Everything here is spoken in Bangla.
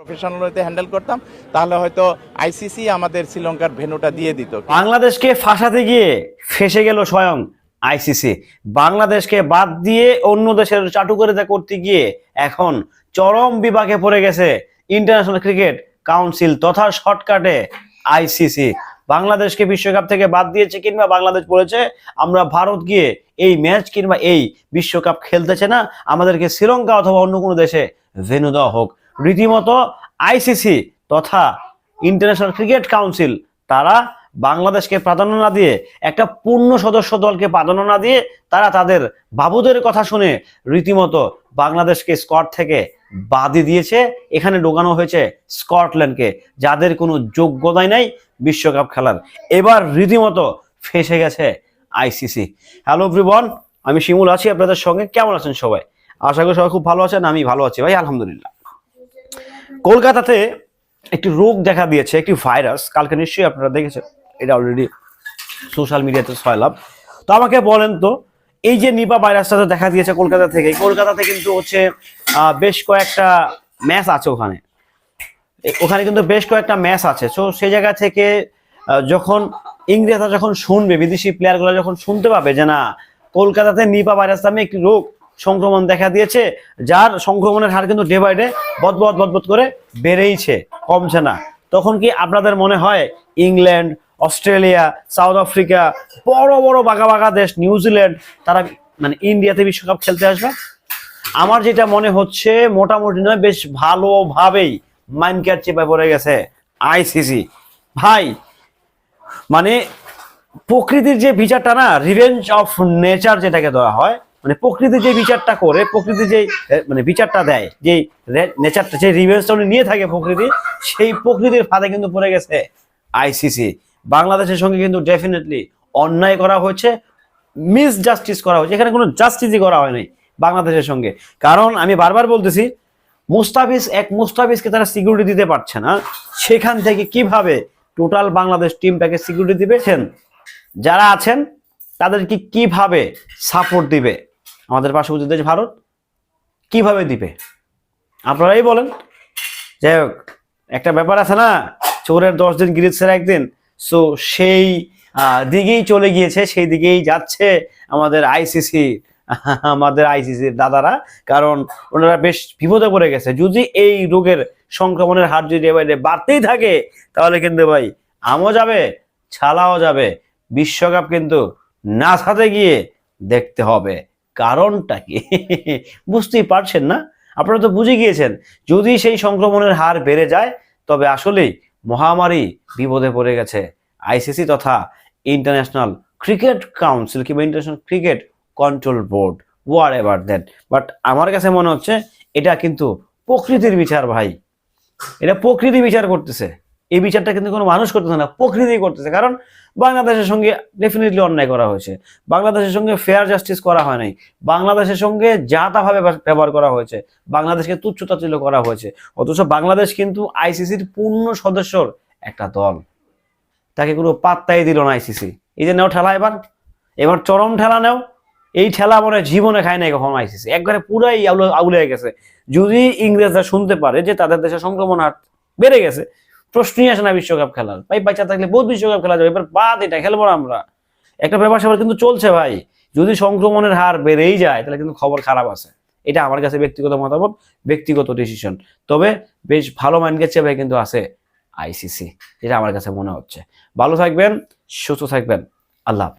প্রফেশনাল হতে হ্যান্ডেল করতাম, তাহলে হয়তো আইসিসি আমাদের শ্রীলঙ্কার ভেন্যুটা দিয়ে দিত। বাংলাদেশকে ফাঁসাতে গিয়ে ফেসে গেল স্বয়ং আইসিসি বাংলাদেশকে বাদ দিয়ে অন্য দেশের চাটু করে করতে গিয়ে এখন চরম বিপাকে পড়ে গেছে ইন্টারন্যাশনাল ক্রিকেট কাউন্সিল তথা শর্টকাটে আইসিসি বাংলাদেশকে বিশ্বকাপ থেকে বাদ দিয়েছে কিংবা বাংলাদেশ বলেছে, আমরা ভারত গিয়ে এই ম্যাচ কিংবা এই বিশ্বকাপ খেলতেছে না, আমাদেরকে শ্রীলঙ্কা অথবা অন্য কোনো দেশে ভেনু দেওয়া হোক। রীতিমতো আইসিসি তথা ইন্টারন্যাশনাল ক্রিকেট কাউন্সিল, তারা বাংলাদেশকে প্রাধান্য না দিয়ে, একটা পূর্ণ সদস্য দলকে প্রাধান্য না দিয়ে, তারা তাদের বাবুদের কথা শুনে রীতিমতো বাংলাদেশকে স্কট থেকে বাদই দিয়েছে। এখানে ঢোকানো হয়েছে স্কটল্যান্ডকে, যাদের কোনো যোগ্যতাই নাই বিশ্বকাপ খেলার। এবার রীতিমতো ফেসে গেছে আইসিসি হ্যালো এভরিওয়ান, আমি শিমুল আছি আপনাদের সঙ্গে। কেমন আছেন সবাই? আশা করি সবাই খুব ভালো আছেন, আমি ভালো আছি ভাই, আলহামদুলিল্লাহ। কলকাতাতে একটি রোগ দেখা দিয়েছে, একটি ভাইরাস। কালকে নিশ্চয়ই আপনারা দেখেছেন, এটা অলরেডি সোশ্যাল মিডিয়াতে ছয়লাভ। তো আমাকে বলেন তো, এই যে নিপা ভাইরাসটা তো দেখা দিয়েছে কলকাতা থেকে কলকাতাতে কিন্তু হচ্ছে বেশ কয়েকটা ম্যাচ আছে ওখানে। ওখানে কিন্তু বেশ কয়েকটা ম্যাচ আছে। সো সেই জায়গা থেকে যখন ইংরেজরা যখন শুনবে, বিদেশি প্লেয়ারগুলো যখন শুনতে পাবে যে না, কলকাতাতে নিপা ভাইরাস নামে একটি রোগ সংক্রমণ দেখা দিয়েছে, যার সংক্রমণের হার কিন্তু ডে বাই ডে বদবদ বদবদ করে বেড়েইছে, কমছে না। তখন কি আপনাদের মনে হয় ইংল্যান্ড, অস্ট্রেলিয়া, সাউথ আফ্রিকা, বড় বড় বাঘা বাঘা দেশ নিউজিল্যান্ড তারা মানে ইন্ডিয়াতে বিশ্বকাপ খেলতে আসবে? আমার যেটা মনে হচ্ছে, মোটামুটি নয়, বেশ ভালোভাবেই মাইন্ড মাইনকার চেপে পড়ে গেছে আইসিসি ভাই মানে প্রকৃতির যে বিচারটা না রিভেঞ্জ অফ নেচার যেটাকে দেওয়া হয় মানে প্রকৃতির যে বিচারটা করে, প্রকৃতি যে মানে বিচারটা দেয়, যে নেচারটা, যে রিভেঞ্জটা উনি নিয়ে থাকে প্রকৃতি, সেই প্রকৃতির ফাঁদে কিন্তু পড়ে গেছে আইসিসি বাংলাদেশের সঙ্গে কিন্তু ডেফিনেটলি অন্যায় করা হয়েছে মিস জাস্টিস করা হয়েছে। এখানে কোনো জাস্টিসই করা হয়নি বাংলাদেশের সঙ্গে। কারণ আমি বারবার বলতেছি, মুস্তাফিজ এক মুস্তাফিজকে তারা সিকিউরিটি দিতে পারছে না। সেখান থেকে কীভাবে টোটাল বাংলাদেশ টিমটাকে সিকিউরিটি দিবেছেন? যারা আছেন, তাদেরকে কীভাবে সাপোর্ট দিবে? আমাদের পার্শ্ববর্তী দেশ ভারত, কীভাবে দিবে আপনারাই বলেন। যাই হোক, একটা ব্যাপার আছে না, চোরের দশ দিন গিরিজের একদিন। সো সেই দিকেই চলে গিয়েছে, সেই দিকেই যাচ্ছে আমাদের আইসিসি আমাদের আইসিসির দাদারা। কারণ ওনারা বেশ বিপদে পড়ে গেছে। যদি এই রোগের সংক্রমণের হার যদি এবারে বাড়তেই থাকে, তাহলে কিন্তু ভাই, আমও যাবে, ছালাও যাবে। বিশ্বকাপ কিন্তু না সাথে গিয়ে দেখতে হবে। কারণটা কি বুঝতেই পারছেন না? আপনারা তো বুঝে গিয়েছেন, যদি সেই সংক্রমণের হার বেড়ে যায়, তবে আসলেই মহামারী বিপদে পড়ে গেছে। আইসিসি তথা ইন্টারন্যাশনাল ক্রিকেট কাউন্সিল কিংবা international cricket control board whatever that but আমার কাছে মনে হচ্ছে, এটা কিন্তু প্রকৃতির বিচার ভাই। এটা প্রকৃতি বিচার করতেছে। এই বিচারটা কিন্তু কোনো মানুষ করতেছে না প্রকৃতি করতেছে। কারণ বাংলাদেশের সঙ্গে ডেফিনেটলি অন্যায় করা হয়েছে। বাংলাদেশের সঙ্গে ফেয়ার জাস্টিস করা হয় নাই। বাংলাদেশের সঙ্গে যা তাভাবে ব্যবহার করা হয়েছে, বাংলাদেশকে তুচ্ছ তাচ্ছিল্য করা হয়েছে। অথচ বাংলাদেশ কিন্তু আইসিসির পূর্ণ সদস্যর একটা দল। তাকে কোনো পাত্তাই দিল না আইসিসি এই যে নেও ঠেলা এবার। এবার চরম ঠেলা নেও। এই ঠেলা মনে জীবনে খায় নাই কখনো আইসিসি একবারে পুরাই আউলে আউলে গেছে। যদি ইংরেজরা শুনতে পারে যে তাদের দেশে সংক্রমণ হার বেড়ে গেছে প্রশ্নই আসে না বিশ্বকাপ খেলার। ভাই, বাচ্চা থাকলে বহুত বিশ্বকাপ খেলা যাবে, এবার বাদ এটা, খেলব না আমরা। একটা ব্যাপার স্যাপার কিন্তু চলছে ভাই, যদি সংক্রমণের হার বেড়েই যায়, তাহলে কিন্তু খবর খারাপ আছে। এটা আমার কাছে ব্যক্তিগত মতামত, ব্যক্তিগত ডিসিশন তবে বেশ ভালো মাইন্ড গেছে ভাই কিন্তু আছে আইসিসি এটা আমার কাছে মনে হচ্ছে। ভালো থাকবেন, সুস্থ থাকবেন, আল্লাহ।